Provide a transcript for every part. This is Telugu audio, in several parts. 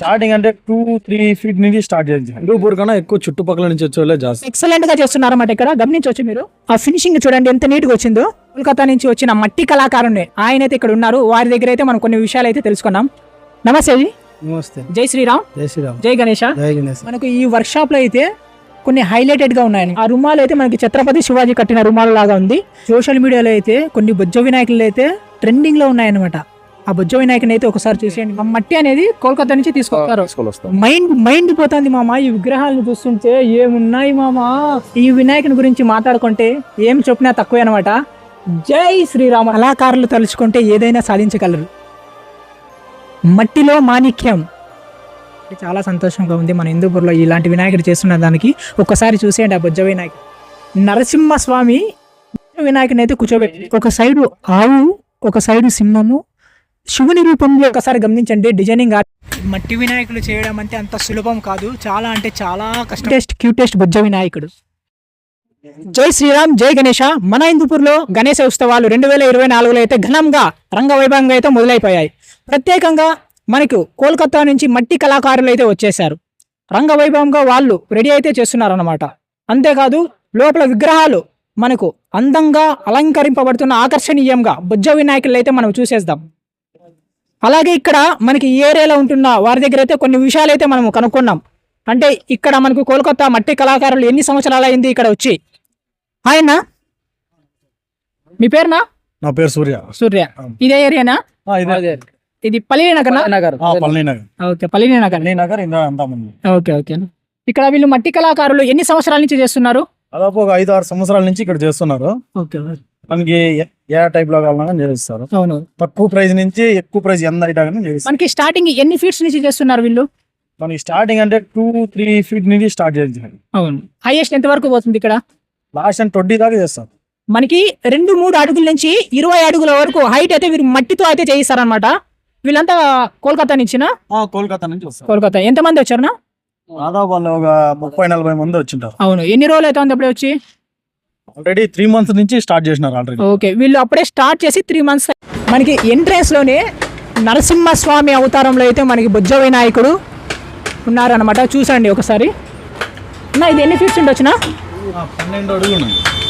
స్టార్టింగ్ అంటే టూ త్రీ ఫీట్ నుంచి స్టార్ట్ చేయాలి. హిందూపూర్ కన్నా ఎక్కువ చుట్టుపక్కల నుంచి వచ్చే జాస్తి. ఎక్సలెంట్గా చేస్తున్నారన్నమాట ఇక్కడ. గమనించవచ్చు మీరు. ఆ ఫినిషింగ్ చూడండి ఎంత నీట్గా వచ్చిందో. కోల్కతా నుంచి వచ్చిన మట్టి కళాకారుని ఆయన అయితే ఇక్కడ ఉన్నారు. వారి దగ్గర అయితే మనం కొన్ని విషయాలు అయితే తెలుసుకున్నాం. నమస్తే జీ నమస్తే. జై శ్రీరామ్. జై శ్రీరామ్. జై గణేష. జై గణేష్. మనకు ఈ వర్క్ షాప్లో అయితే కొన్ని హైలైటెడ్గా ఉన్నాయని ఆ రుమాలు అయితే మనకి ఛత్రపతి శివాజీ కట్టిన రుమాలు లాగా ఉంది. సోషల్ మీడియాలో అయితే కొన్ని బొజ్జ వినాయకులు అయితే ట్రెండింగ్లో ఉన్నాయన్నమాట. ఆ బొజ్జ వినాయకుని అయితే ఒకసారి చూసేయండి. ఆ మట్టి అనేది కోల్కతా నుంచి తీసుకొస్తారు మైండ్ మైండ్ పోతుంది మామ ఈ విగ్రహాలను చూస్తుంటే ఏమున్నాయి మామ? ఈ వినాయకుని గురించి మాట్లాడుకుంటే ఏం చెప్పినా తక్కువే అనమాట జై శ్రీరామ. కళాకారులు తలుచుకుంటే ఏదైనా సాధించగలరు. మట్టిలో మాణిక్యం. చాలా సంతోషంగా ఉంది మన హిందూపూర్లో ఇలాంటి వినాయకుడు చేస్తున్న దానికి. ఒక్కసారి చూసేయండి ఆ బొజ్జ వినాయకుడు. నరసింహస్వామి వినాయకుని అయితే కూర్చోబెట్టి ఒక సైడు ఆవు ఒక సైడు సింహము శివుని రూపంలో ఒకసారి గమనించండి. డిజైనింగ్ ఆర్ట్ మట్టి వినాయకులు చేయడం అంటే అంత సులభం కాదు. చాలా అంటే చాలా కష్టం. టెస్ట్ క్యూటెస్ట్ బొజ్జ వినాయకుడు. జై శ్రీరామ్ జై గణేష. మన హిందూపూర్లో గణేశ ఉత్సవాలు రెండు వేల ఇరవై నాలుగులో అయితే ఘనంగా రంగవైభవంగా అయితే మొదలైపోయాయి. ప్రత్యేకంగా మనకు కోల్కతా నుంచి మట్టి కళాకారులు అయితే వచ్చేసారు రంగవైభవంగా వాళ్ళు రెడీ అయితే చేస్తున్నారు అనమాట అంతేకాదు లోపల విగ్రహాలు మనకు అందంగా అలంకరింపబడుతున్న ఆకర్షణీయంగా బొజ్జ వినాయకులు అయితే మనం చూసేద్దాం. అలాగే ఇక్కడ మనకి ఈ ఏరియాలో ఉంటున్న వారి దగ్గర అయితే కొన్ని విషయాలు అయితే మనం కనుక్కున్నాం. అంటే ఇక్కడ మనకు కోల్కతా మట్టి కళాకారులు ఎన్ని సంవత్సరాలు అయింది ఇక్కడ వచ్చి? ఆయన? మీ పేరునా? నా పేరు సూర్య. సూర్య. ఇదే ఏరియానా? ఆ, ఇదే. ఇది పల్లి నగర్ నగర్. ఓకే పల్లి నగర్. Okay okay. ఇక్కడ వీళ్ళు మట్టి కళాకారులు ఎన్ని సంవత్సరాల నుంచి చేస్తున్నారు? దాదాపు ఒక ఐదు ఆరు సంవత్సరాల నుంచి ఇక్కడ చేస్తున్నారు. ఓకే. మనకి ఏ- టైప్లో కావాలన్నా చేస్తారు అవును. తక్కువ ప్రైస్ నుంచి ఎక్కువ ప్రైస్ ఎంత అయినా చేస్తారు మనకి స్టార్టింగ్ ఎన్ని ఫీట్స్ నుంచి చేస్తున్నారు వీళ్ళు? మనకి స్టార్టింగ్ అంటే టూ త్రీ ఫీట్ నుంచి స్టార్ట్ చేయాలి అవును. హైయెస్ట్ ఎంత వరకు పోతుంది ఇక్కడ? లాస్ట్ అండ్ ట్వంటీ దాకా చేస్తారు. మనకి రెండు మూడు అడుగుల నుంచి ఇరవై అడుగుల వరకు హైట్ అయితే వీరు మట్టితో అయితే చేయిస్తారనమాట వీళ్ళంతా కోల్కతా నుంచినా? ఆ, కోల్కతా నుంచి వస్తారు. కోల్కతా. ఎంతమంది వచ్చారునా దాదాపు వాళ్ళు ఒక ముప్పై నలభై మంది వచ్చింటారు. అవును. ఎన్ని రోజులు అయితే ఉంది అప్పుడే వచ్చి? ఆల్రెడీ త్రీ మంత్స్ నుంచి స్టార్ట్ చేసినారు ఆల్రెడీ ఓకే వీళ్ళు అప్పుడే స్టార్ట్ చేసి త్రీ మంత్స్ మనకి ఎంట్రన్స్లోనే నరసింహస్వామి అవతారంలో అయితే మనకి బుజ్జ వినాయకుడు ఉన్నారనమాట చూసండి ఒకసారి. అన్న ఇది ఎన్ని ఫీట్స్ ఉండొచ్చునా? పన్నెండు అడుగులు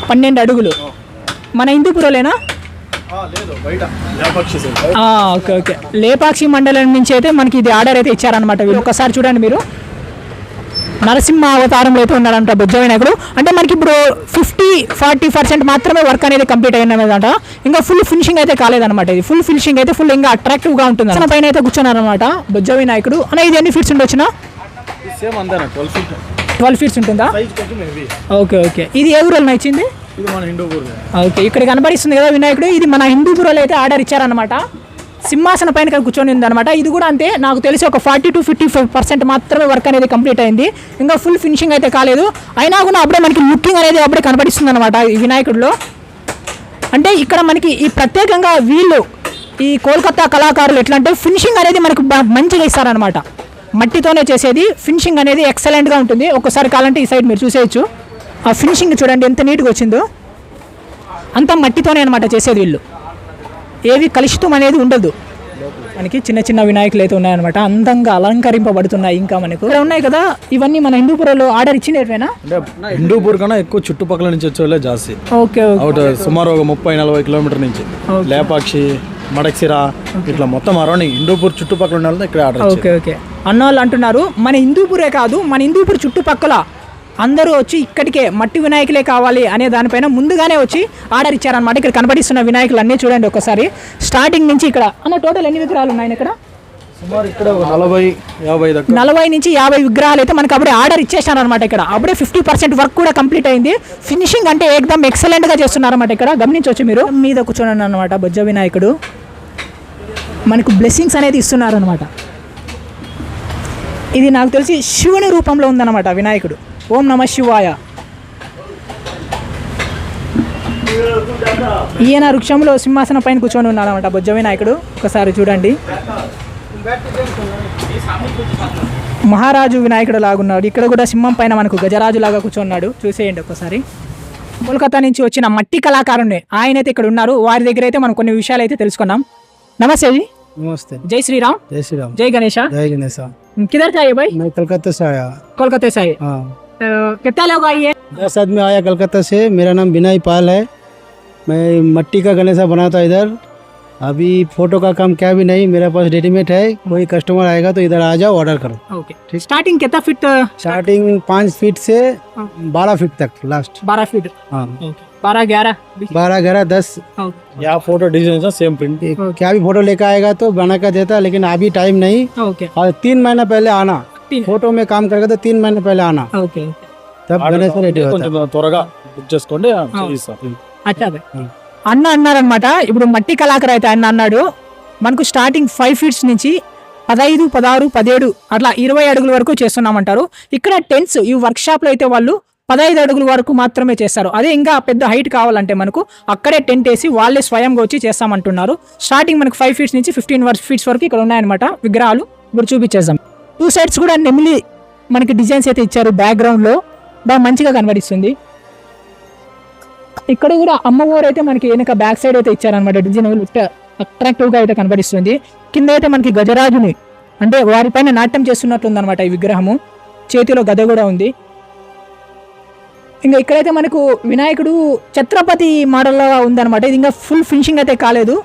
పన్నెండు అడుగులు. మన హిందూపురంలోనా ఓకే ఓకే. లేపాక్షి మండలం నుంచి అయితే మనకి ఇది ఆర్డర్ అయితే ఇచ్చారనమాట వీళ్ళు. ఒకసారి చూడండి మీరు. నరసింహ అవతారంలో అయితే ఉన్నారంట బుజ్జ వినాయకుడు. అంటే మనకి ఇప్పుడు ఫిఫ్టీ ఫార్టీ పర్సెంట్ మాత్రమే వర్క్ అనేది కంప్లీట్ అయినదంట ఇంకా ఫుల్ ఫినిషింగ్ అయితే కాలేదన్నమాట ఇది. ఫుల్ ఫినిషింగ్ అయితే ఫుల్ ఇంకా అట్రాక్టివ్గా ఉంటుంది అన్న పైన అయితే కూర్చున్నారనమాట బుజ్జ వినాయకుడు. అన్న ఇది ఎన్ని feets ఉండొచ్చునా? Twelve feet. Twelve feets ఉంటుందా? Okay okay. ఇది ఏ ఊరిలో ఇచ్చింది? ఇది మన హిందూపూర్ ఓకే ఇక్కడ కనబడిస్తుంది కదా వినాయకుడు. ఇది మన హిందూపురంలో అయితే ఆర్డర్ ఇచ్చారనమాట సింహాసన పైన కూర్చొని కూర్చొని ఉందన్నమాట. ఇది కూడా అంతే. నాకు తెలిసి ఒక forty to fifty five percent మాత్రమే వర్క్ అనేది కంప్లీట్ అయింది. ఇంకా ఫుల్ ఫినిషింగ్ అయితే కాలేదు. అయినా కూడా అప్పుడే మనకి లుకింగ్ అనేది అప్పుడే కనబడిస్తుంది అనమాట ఈ వినాయకుడిలో. అంటే ఇక్కడ మనకి ఈ ప్రత్యేకంగా వీళ్ళు ఈ కోల్కతా కళాకారులు ఎట్లా అంటే ఫినిషింగ్ అనేది మనకు మంచిగా ఇస్తారనమాట మట్టితోనే చేసేది. ఫినిషింగ్ అనేది ఎక్సలెంట్గా ఉంటుంది. ఒక్కసారి కావాలంటే ఈ సైడ్ మీరు చూసేయచ్చు. ఆ ఫినిషింగ్ చూడండి ఎంత నీట్గా వచ్చిందో. అంతా మట్టితోనే అనమాట చేసేది వీళ్ళు. ఏవి కలుషితం అనేది ఉండదు. మనకి చిన్న చిన్న వినాయకులు అయితే ఉన్నాయన్నమాట. అందంగా అలంకరింపబడుతున్నాయి ఇంకా మనకు. ఇక్కడ ఉన్నాయి కదా ఇవన్నీ మన హిందూపురంలో ఆర్డర్ ఇచ్చినవేనా హిందూపూర్ కన్నా ఎక్కువ చుట్టుపక్కల నుంచి వచ్చే జాస్తి. ఓకే సుమారు ఒక ముప్పై నలభై కిలోమీటర్ నుంచి. లేపాక్షి మడక్సిరా ఇట్లా మొత్తం అరౌండ్ హిందూపూర్ చుట్టుపక్కల ఉన్న ఇక్కడ ఆర్డర్ ఓకే ఓకే. అన్న వాళ్ళు అంటున్నారు మన హిందూపురే కాదు మన హిందూపూర్ చుట్టుపక్కల అందరూ వచ్చి ఇక్కడికే మట్టి వినాయకులే కావాలి అనే దానిపైన ముందుగానే వచ్చి ఆర్డర్ ఇచ్చారనమాట ఇక్కడ కనబడిస్తున్న వినాయకులు అన్నీ చూడండి ఒకసారి. స్టార్టింగ్ నుంచి ఇక్కడ అన్న టోటల్ ఎన్ని విగ్రహాలు ఉన్నాయి ఇక్కడ? సుమారు ఇక్కడ ఒక నలభై నుంచి యాభై విగ్రహాలు అయితే మనకి అప్పుడే ఆర్డర్ ఇచ్చేసారు అనమాట ఇక్కడ. అప్పుడే ఫిఫ్టీ పర్సెంట్ వర్క్ కూడా కంప్లీట్ అయింది. ఫినిషింగ్ అంటే ఏకదమ్ ఎక్సలెంట్గా చేస్తున్నారన్నమాట ఇక్కడ. గమనించవచ్చు మీరు. మీద కూర్చొని అనమాట బొజ్జ వినాయకుడు. మనకు బ్లెస్సింగ్స్ అనేది ఇస్తున్నారనమాట ఇది నాకు తెలిసి శివుని రూపంలో ఉందన్నమాట వినాయకుడు. ఓం నమ శివాయ ఈయన వృక్షంలో సింహాసనం పైన కూర్చొని ఉన్నారన్నమాట బొజ్జ వినాయకుడు ఒకసారి చూడండి మహారాజు వినాయకుడు లాగున్నాడు ఇక్కడ కూడా సింహం పైన మనకు గజరాజు లాగా కూర్చున్నాడు చూసేయండి ఒకసారి కోల్కతా నుంచి వచ్చిన మట్టి కళాకారుణ్ణి ఆయన అయితే ఇక్కడ ఉన్నారు వారి దగ్గర అయితే మనం కొన్ని విషయాలు అయితే తెలుసుకున్నాం నమస్తే జీ నమస్తే జై శ్రీరామ్ జై శ్రీరామ్ జై గణేష జై గణేశ किधर से आए भाई मैं कलकत्ता से आया कोलकाता से आए हाँ तो कितना लोग आई है? दस आदमी आया कलकत्ता से। मेरा नाम बिनाई पाल है। मैं मट्टी का गणेशा बनाता इधर। अभी फ़ोटो का काम क्या भी नहीं मेरे पास रेडीमेड है। कोई कस्टमर आएगा तो इधर आ जाओ ऑर्डर करो। ओके ठीक? स्टार्टिंग कितना फिट स्टार्टिंग uh, पाँच फीट से बारह फीट तक लास्ट बारह फीट हाँ। बारह हाँ। ग्यारह बारह ग्यारह दस। यहाँ फ़ोटो डिज़ाइन सेम प्रिंट क्या भी फ़ोटो लेकर आएगा तो बना कर देता लेकिन अभी टाइम नहीं। और तीन महीना पहले आना। ఫోటో మే కామ్ కరగా తీన్ మహిన పహలే ఆనా తబ్ రెడ్డి కొంచెం త్వరగా బుక్ చేసుకోండి అచ్చా అన్న అన్నారనమాట ఇప్పుడు మట్టి కళాకారు అయితే అన్న అన్నాడు మనకు స్టార్టింగ్ ఫైవ్ ఫీట్స్ నుంచి పదహైదు పదహారు పదిహేడు అట్లా ఇరవై అడుగుల వరకు చేస్తున్నామంటారు. ఇక్కడ టెన్స్ ఈ వర్క్ షాప్లో అయితే వాళ్ళు పదహైదు అడుగుల వరకు మాత్రమే చేస్తారు. అదే ఇంకా పెద్ద హైట్ కావాలంటే మనకు అక్కడే టెంట్ వేసి వాళ్ళే స్వయంగా వచ్చి చేస్తామంటున్నారు. స్టార్టింగ్ మనకు ఫైవ్ ఫీట్స్ నుంచి ఫిఫ్టీన్ ఫీట్స్ వరకు ఇక్కడ ఉన్నాయన్నమాట విగ్రహాలు. ఇప్పుడు చూపించేద్దాం. టూ సైడ్స్ కూడా నెమిలి మనకి డిజైన్స్ అయితే ఇచ్చారు బ్యాక్గ్రౌండ్లో బాగా మంచిగా కనబడిస్తుంది. ఇక్కడ కూడా అమ్మవారు అయితే మనకి వెనక బ్యాక్ సైడ్ అయితే ఇచ్చారనమాట డిజైన్ అట్రాక్టివ్గా అయితే కనబడిస్తుంది. కింద అయితే మనకి గజరాజుని అంటే వారిపైన నాట్యం చేస్తున్నట్లుందనమాట ఈ విగ్రహము. చేతిలో గద కూడా ఉంది. ఇంకా ఇక్కడైతే మనకు వినాయకుడు ఛత్రపతి మోడల్లో ఉందన్నమాట. ఇది ఇంకా ఫుల్ ఫినిషింగ్ అయితే కాలేదు.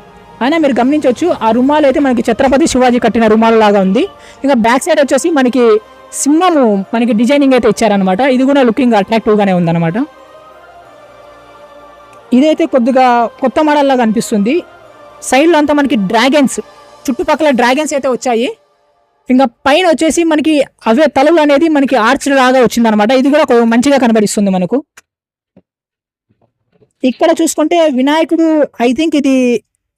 అయినా మీరు గమనించవచ్చు ఆ రుమాలు అయితే మనకి ఛత్రపతి శివాజీ కట్టిన రుమాలు లాగా ఉంది. ఇంకా బ్యాక్ సైడ్ వచ్చేసి మనకి సింహము మనకి డిజైనింగ్ అయితే ఇచ్చారనమాట ఇది కూడా లుకింగ్ అట్రాక్టివ్గానే ఉందన్నమాట. ఇదైతే కొద్దిగా కొత్త మోడల్లాగా అనిపిస్తుంది. సైడ్లో అంతా మనకి డ్రాగన్స్ చుట్టుపక్కల డ్రాగన్స్ అయితే వచ్చాయి. ఇంకా పైన వచ్చేసి మనకి అవే తలలు అనేది మనకి ఆర్చ్ లాగా వచ్చిందనమాట ఇది కూడా ఒక మంచిగా కనబడిస్తుంది మనకు. ఇక్కడ చూసుకుంటే వినాయకుడు ఐ థింక్ ఇది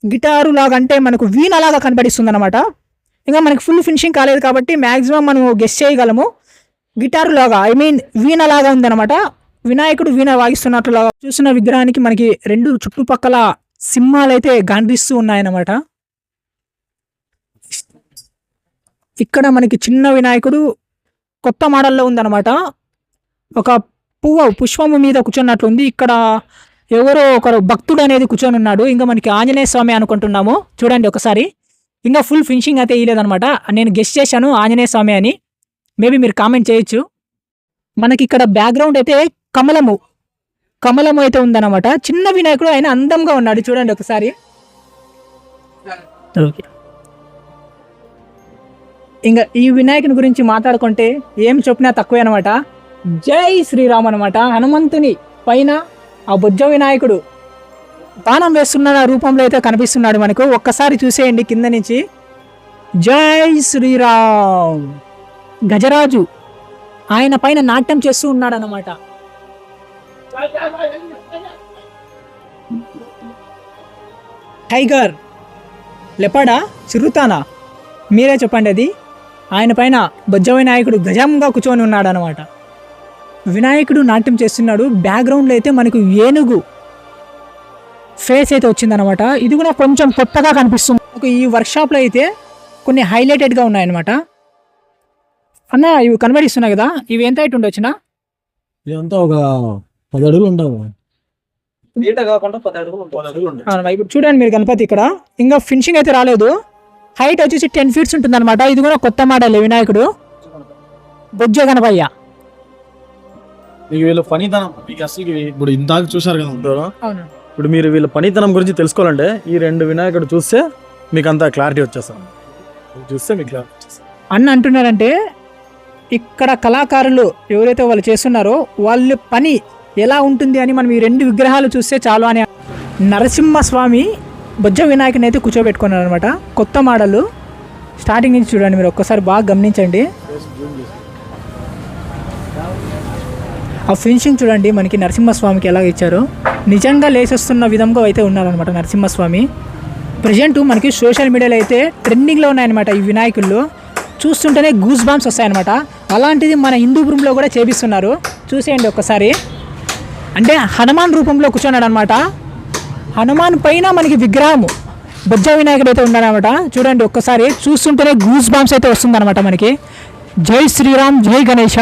గిటారు లాగా అంటే మనకు వీణ లాగా కనబడిస్తుంది అనమాట ఇంకా మనకి ఫుల్ ఫినిషింగ్ కాలేదు కాబట్టి మ్యాక్సిమం మనం గెస్ట్ చేయగలము. గిటారు లాగా ఐ మీన్ వీణ లాగా ఉందన్నమాట. వినాయకుడు వీణ వాగిస్తున్నట్లుగా చూసిన విగ్రహానికి మనకి రెండు చుట్టుపక్కల సింహాలు అయితే కనిపిస్తూ ఉన్నాయన్నమాట. ఇక్కడ మనకి చిన్న వినాయకుడు కొత్త మోడల్లో ఉందన్నమాట. ఒక పువ్వు పుష్పము మీద కూర్చున్నట్లుంది. ఇక్కడ ఎవరో ఒకరు భక్తుడు అనేది కూర్చొని ఉన్నాడు ఇంకా మనకి ఆంజనేయ స్వామి అనుకుంటున్నాము. చూడండి ఒకసారి. ఇంకా ఫుల్ ఫినిషింగ్ అయితే ఇయ్యలేదన్నమాట. నేను గెస్ట్ చేశాను ఆంజనేయ స్వామి అని. మేబీ మీరు కామెంట్ చేయొచ్చు. మనకి ఇక్కడ బ్యాక్గ్రౌండ్ అయితే కమలము. కమలము అయితే ఉందన్నమాట. చిన్న వినాయకుడు ఆయన అందంగా ఉన్నాడు. చూడండి ఒకసారి. ఓకే. ఇంకా ఈ వినాయకుని గురించి మాట్లాడుకుంటే ఏం చెప్పినా తక్కువే అనమాట జై శ్రీరామ్ అనమాట హనుమంతుని పైన ఆ బుజ్జ వినాయకుడు బాణం వేస్తున్న రూపంలో అయితే కనిపిస్తున్నాడు మనకు. ఒక్కసారి చూసేయండి కింద నుంచి. జై శ్రీరామ్. గజరాజు ఆయన పైన నాట్యం చేస్తూ ఉన్నాడు అనమాట టైగర్ లెపడా చిరుతానా? మీరే చెప్పండి అది. ఆయన పైన బొజ్జ వినాయకుడు గజంగా కూర్చొని ఉన్నాడు అనమాట వినాయకుడు నాట్యం చేస్తున్నాడు. బ్యాక్గ్రౌండ్లో అయితే మనకు ఏనుగు ఫేస్ అయితే వచ్చిందనమాట ఇది కూడా కొంచెం కొత్తగా కనిపిస్తుంది. మనకు ఈ వర్క్షాప్లో అయితే కొన్ని హైలైటెడ్గా ఉన్నాయన్నమాట. అన్న ఇవి కనబడిస్తున్నాయి కదా. ఇవి ఎంత హైట్ ఉండొచ్చునా ఇదంతా ఒక పది అడుగులు ఇప్పుడు చూడండి మీరు గణపతి ఇక్కడ. ఇంకా ఫినిషింగ్ అయితే రాలేదు. హైట్ వచ్చేసి టెన్ ఫీట్స్ ఉంటుంది అనమాట ఇది కూడా కొత్త మోడల్ వినాయకుడు. బొజ్జ గణపయ్య. మీకు వీళ్ళ పనితనం మీకు అసలు ఇప్పుడు ఇందాక చూశారు కదా ఇప్పుడు మీరు వీళ్ళ పనితనం గురించి తెలుసుకోవాలంటే ఈ రెండు వినాయకుడు చూస్తే మీకు అంతా క్లారిటీ వచ్చేస్తాం చూస్తే మీకు క్లారిటీ వచ్చేస్తుంది. అన్న అంటున్నారంటే ఇక్కడ కళాకారులు ఎవరైతే వాళ్ళు చేస్తున్నారో వాళ్ళ పని ఎలా ఉంటుంది అని మనం ఈ రెండు విగ్రహాలు చూస్తే చాలు అని నరసింహస్వామి బొజ్జ వినాయకుని అయితే కూర్చోబెట్టుకున్నారు అనమాట కొత్త మోడల్. స్టార్టింగ్ నుంచి చూడండి మీరు ఒక్కసారి బాగా గమనించండి. ఆ ఫినిషింగ్ చూడండి మనకి నరసింహస్వామికి ఎలా ఇచ్చారో. నిజంగా లేచేస్తున్న విధంగా అయితే ఉన్నారనమాట నరసింహస్వామి. ప్రజెంట్ మనకి సోషల్ మీడియాలో అయితే ట్రెండింగ్లో ఉన్నాయన్నమాట ఈ వినాయకుల్లో చూస్తుంటేనే గూస్ బాంబ్స్ వస్తాయన్నమాట. అలాంటిది మన హిందూపురంలో కూడా చేపిస్తున్నారు. చూసేయండి ఒక్కసారి. అంటే హనుమాన్ రూపంలో కూర్చున్నాడు అనమాట హనుమాన్ పైన మనకి విగ్రహము బొజ్జ వినాయకుడు అయితే ఉన్నాడనమాట చూడండి ఒక్కసారి చూస్తుంటేనే గూస్ బాంబ్స్ అయితే వస్తుందన్నమాట మనకి. జై శ్రీరామ్ జై గణేష.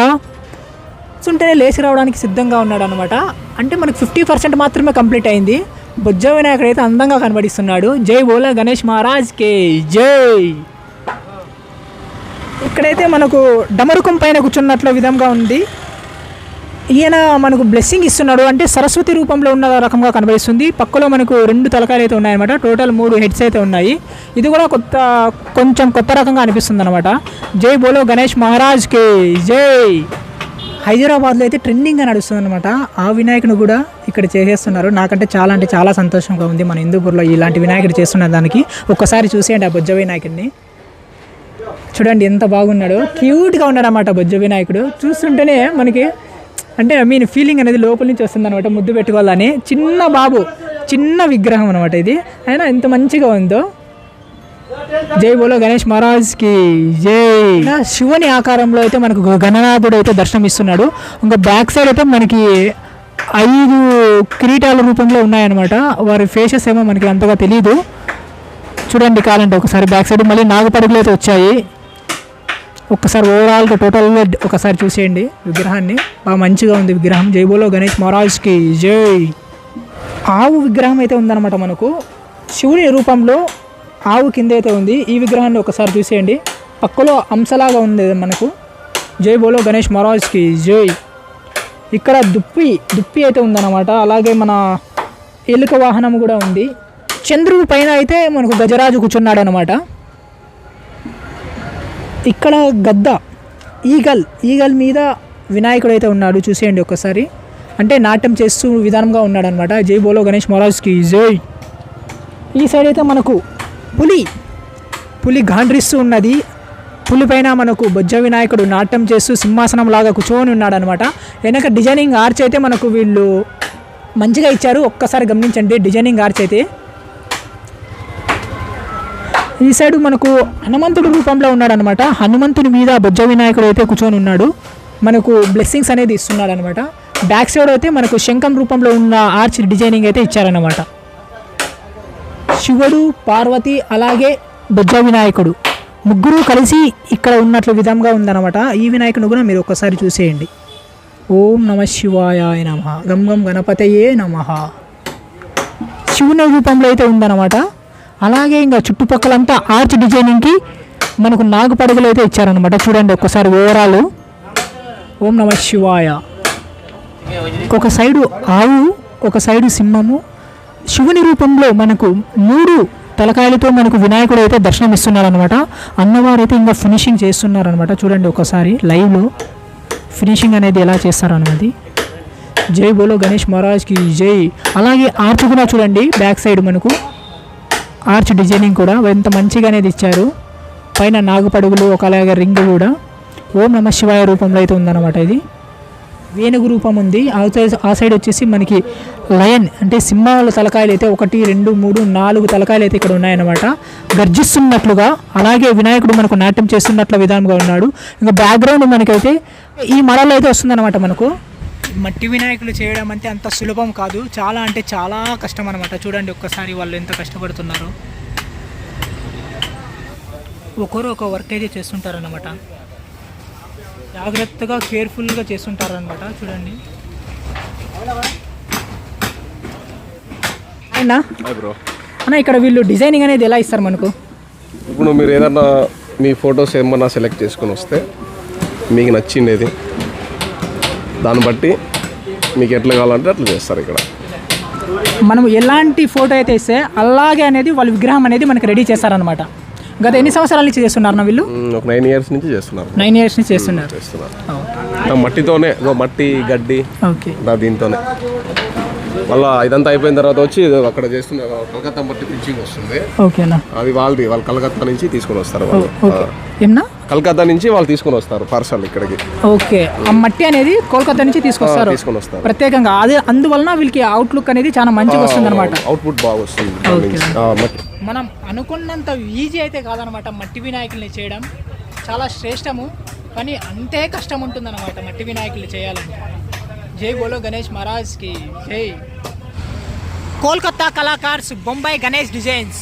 చూస్తుంటేనే లేచి రావడానికి సిద్ధంగా ఉన్నాడు అనమాట అంటే మనకు ఫిఫ్టీ పర్సెంట్ మాత్రమే కంప్లీట్ అయింది. బొజ్జ వినాయకుడు అయితే అందంగా కనబడిస్తున్నాడు. జై బోలా గణేష్ మహారాజ్ కే జై. ఇక్కడైతే మనకు డమరుకం పైన కూర్చున్నట్లు విధంగా ఉంది. ఈయన మనకు బ్లెస్సింగ్ ఇస్తున్నాడు. అంటే సరస్వతి రూపంలో ఉన్న రకంగా కనబడిస్తుంది. పక్కలో మనకు రెండు తలకాయలు అయితే ఉన్నాయన్నమాట. టోటల్ మూడు హెడ్స్ అయితే ఉన్నాయి. ఇది కూడా కొత్త కొంచెం కొత్త రకంగా అనిపిస్తుంది అనమాట జై బోలో గణేష్ మహారాజ్ కే జై. హైదరాబాద్లో అయితే ట్రెండింగ్గా నడుస్తుంది అనమాట ఆ వినాయకుని కూడా ఇక్కడ చేసేస్తున్నారు. నాకంటే చాలా అంటే చాలా సంతోషంగా ఉంది మన హిందూపూర్లో ఇలాంటి వినాయకుడు చేస్తున్న దానికి. ఒక్కసారి చూసేయండి ఆ బొజ్జ వినాయకుడిని. చూడండి ఎంత బాగున్నాడో. క్యూట్గా ఉన్నాడు అన్నమాట బొజ్జ వినాయకుడు. చూస్తుంటేనే మనకి అంటే ఐ మీన్ ఫీలింగ్ అనేది లోపల నుంచి వస్తుంది అనమాట ముద్దు పెట్టుకోవాలని. చిన్న బాబు చిన్న విగ్రహం అనమాట ఇది. అయినా ఎంత మంచిగా ఉందో. జై బోలో గణేష్ మహారాజ్కి. జై. శివుని ఆకారంలో అయితే మనకు గణనాథుడు అయితే దర్శనం ఇస్తున్నాడు ఇంకా బ్యాక్ సైడ్ అయితే మనకి ఐదు కిరీటాల రూపంలో ఉన్నాయన్నమాట. వారి ఫేసెస్ ఏమో మనకి అంతగా తెలియదు చూడండి కావాలంటే ఒకసారి బ్యాక్ సైడ్. మళ్ళీ నాగపడుగులు అయితే వచ్చాయి. ఒక్కసారి ఓవరాల్గా టోటల్గా ఒకసారి చూసేయండి విగ్రహాన్ని. బాగా మంచిగా ఉంది విగ్రహం. జై బోలో గణేష్ మహారాజ్కి. జై. ఆవు విగ్రహం అయితే ఉందన్నమాట మనకు. శివుని రూపంలో ఆవు కింద అయితే ఉంది ఈ విగ్రహాన్ని ఒకసారి చూసేయండి. పక్కలో అంశలాగా ఉంది మనకు. జై బోలో గణేష్ మహారాజ్కి జై. ఇక్కడ దుప్పి దుప్పి అయితే ఉందన్నమాట. అలాగే మన ఎలుక వాహనం కూడా ఉంది. చంద్రుడి పైన అయితే మనకు గజరాజు కూర్చున్నాడు అనమాట ఇక్కడ గద్ద ఈగల్ ఈగల్ మీద వినాయకుడు అయితే ఉన్నాడు. చూసేయండి ఒకసారి. అంటే నాట్యం చేస్తూ విధానంగా ఉన్నాడు అనమాట జై బోలో గణేష్ మహారాజ్కి జై. ఈ సైడ్ అయితే మనకు పులి. పులి గాండ్రిస్తూ ఉన్నది. పులి పైన మనకు బొజ్జ వినాయకుడు నాట్యం చేస్తూ సింహాసనం లాగా కూర్చొని ఉన్నాడు అనమాట వెనక డిజైనింగ్ ఆర్చ్ అయితే మనకు వీళ్ళు మంచిగా ఇచ్చారు. ఒక్కసారి గమనించండి డిజైనింగ్ ఆర్చ్ అయితే. ఈ సైడ్ మనకు హనుమంతుడు రూపంలో ఉన్నాడు అనమాట హనుమంతుని మీద బొజ్జ వినాయకుడు అయితే కూర్చొని ఉన్నాడు. మనకు బ్లెస్సింగ్స్ అనేది ఇస్తున్నాడు అనమాట బ్యాక్ సైడ్ అయితే మనకు శంఖం రూపంలో ఉన్న ఆర్చ్ డిజైనింగ్ అయితే ఇచ్చారనమాట శివుడు పార్వతి అలాగే బొజ్జ వినాయకుడు. ముగ్గురు కలిసి ఇక్కడ ఉన్నట్లు విధంగా ఉందన్నమాట. ఈ వినాయకుని కూడా మీరు ఒకసారి చూసేయండి. ఓం నమ శివాయ నమ. గం గం గణపతయే నమ. శివుని రూపంలో అయితే ఉందన్నమాట. అలాగే ఇంకా చుట్టుపక్కలంతా ఆర్చ్ డిజైనింగ్కి మనకు నాగు పడుగులు అయితే ఇచ్చారనమాట చూడండి ఒక్కసారి ఓవరాల్ ఓం నమ శివాయ. ఒక సైడు ఆవు ఒక సైడు సింహము శివుని రూపంలో మనకు మూడు తలకాయలతో మనకు వినాయకుడు అయితే దర్శనం ఇస్తున్నారు అనమాట అన్నవారు అయితే ఇంకా ఫినిషింగ్ చేస్తున్నారనమాట చూడండి ఒకసారి లైవ్లో ఫినిషింగ్ అనేది ఎలా చేస్తారు అన్నది జై బోలో గణేష్ మహారాజ్కి జై. అలాగే ఆర్చ్ కూడా చూడండి బ్యాక్ సైడ్ మనకు. ఆర్చ్ డిజైనింగ్ కూడా ఎంత మంచిగా అనేది ఇచ్చారు. పైన నాగుపడుగులు ఒక అలాగే రింగ్ కూడా. ఓం నమ శివాయ రూపంలో అయితే ఉందన్నమాట ఇది. వేణుగు రూపం ఉంది. ఆ సైడ్ ఆ సైడ్ వచ్చేసి మనకి లయన్ అంటే సింహాల తలకాయలు అయితే ఒకటి రెండు మూడు నాలుగు తలకాయలు అయితే ఇక్కడ ఉన్నాయన్నమాట. గర్జిస్తున్నట్లుగా అలాగే వినాయకుడు మనకు నాట్యం చేస్తున్నట్ల విధానంగా ఉన్నాడు. ఇంకా బ్యాక్గ్రౌండ్ మనకైతే ఈ మడలో అయితే వస్తుందన్నమాట మనకు. మట్టి వినాయకులు చేయడం అంటే అంత సులభం కాదు. చాలా అంటే చాలా కష్టం అనమాట చూడండి ఒక్కసారి వాళ్ళు ఎంత కష్టపడుతున్నారు. ఒకరు ఒక వర్క్ అయితే చేస్తుంటారన్నమాట. జాగ్రత్తగా కేర్ఫుల్గా చేస్తుంటారనమాట చూడండి. అయినా అన్న ఇక్కడ వీళ్ళు డిజైనింగ్ అనేది ఎలా ఇస్తారు మనకు? ఇప్పుడు మీరు ఏదన్నా మీ ఫొటోస్ ఏమన్నా సెలెక్ట్ చేసుకొని వస్తే మీకు నచ్చిండేది దాన్ని బట్టి మీకు ఎట్లా కావాలంటే అట్లా చేస్తారు ఇక్కడ. మనం ఎలాంటి ఫోటో అయితే ఇస్తే అలాగే అనేది వాళ్ళ విగ్రహం అనేది మనకి రెడీ చేస్తారనమాట గత ఎన్ని సంవత్సరాల నుంచి చేస్తున్నారు వీళ్ళు? ఒక నైన్ ఇయర్స్ నుంచి చేస్తున్నారు. నైన్ ఇయర్స్ నుంచి చేస్తున్నారు. మట్టితోనే మట్టి గడ్డి ఓకే. దీంతోనే. మళ్ళా ఇదంతా అయిపోయిన తర్వాత వచ్చి అక్కడ చేస్తున్న కలకత్తా మట్టి పిచ్చింగ్ వస్తుంది. ఓకేనా అది వాళ్ళది వాళ్ళు కలకత్తా నుంచి తీసుకొని వస్తారు వాళ్ళు. ఏమన్నా? కలకత్తా నుంచి వాళ్ళు తీసుకొని వస్తారు పార్సల్ ఇక్కడికి. ఓకే. ఆ మట్టి అనేది కోల్కతా నుంచి తీసుకొస్తారు. తీసుకొని వస్తారు. ప్రత్యేకంగా. అదే అందువలన వీళ్ళకి అవుట్లుక్ అనేది చాలా మంచిగా వస్తుంది అనమాట అవుట్పుట్ బాగా వస్తుంది. మట్టి. మనం అనుకున్నంత ఈజీ అయితే కాదనమాట మట్టి వినాయకుల్ని చేయడం. చాలా శ్రేష్టము కానీ అంతే కష్టం ఉంటుందన్నమాట మట్టి వినాయకుల్ని చేయాలంటే జై బోలో గణేష్ మహారాజ్కి జై. కోల్కతా కళాకార్స్ బొంబాయి గణేష్ డిజైన్స్.